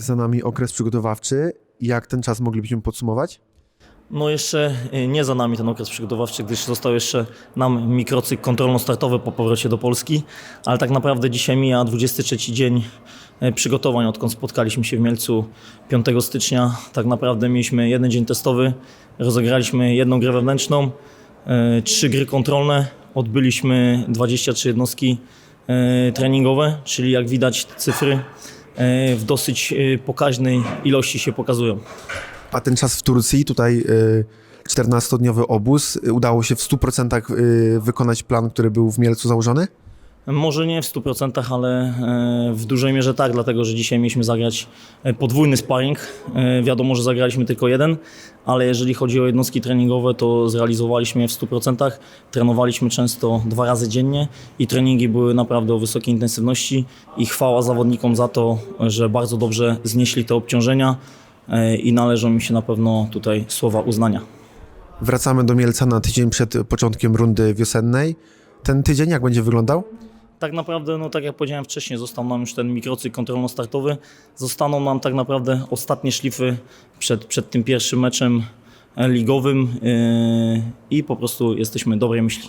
Za nami okres przygotowawczy. Jak ten czas moglibyśmy podsumować? No jeszcze y, nie za nami ten okres przygotowawczy, gdyż został jeszcze nam mikrocykl kontrolno-startowy po powrocie do Polski, ale tak naprawdę dzisiaj mija 23 dzień y, przygotowań, odkąd spotkaliśmy się w Mielcu 5 stycznia. Tak naprawdę mieliśmy jeden dzień testowy, rozegraliśmy jedną grę wewnętrzną, y, trzy gry kontrolne, odbyliśmy 23 jednostki treningowe, czyli jak widać cyfry w dosyć y, pokaźnej ilości się pokazują. A ten czas w Turcji, tutaj y, 14-dniowy obóz, y, udało się w 100% y, wykonać plan, który był w Mielcu założony? Może nie w 100%, ale e, w dużej mierze tak, dlatego że dzisiaj mieliśmy zagrać e, podwójny sparring. E, Wiadomo, że zagraliśmy tylko jeden, ale jeżeli chodzi o jednostki treningowe, to zrealizowaliśmy je w 100%. Trenowaliśmy często dwa razy dziennie i treningi były naprawdę o wysokiej intensywności i chwała zawodnikom za to, że bardzo dobrze znieśli te obciążenia i należą mi się na pewno tutaj słowa uznania. Wracamy do Mielca na tydzień przed początkiem rundy wiosennej. Ten tydzień jak będzie wyglądał? Tak naprawdę, no tak jak powiedziałem wcześniej, został nam już ten mikrocykl kontrolno-startowy. Zostaną nam tak naprawdę ostatnie szlify przed, przed tym pierwszym meczem ligowym yy, i po prostu jesteśmy dobrej myśli.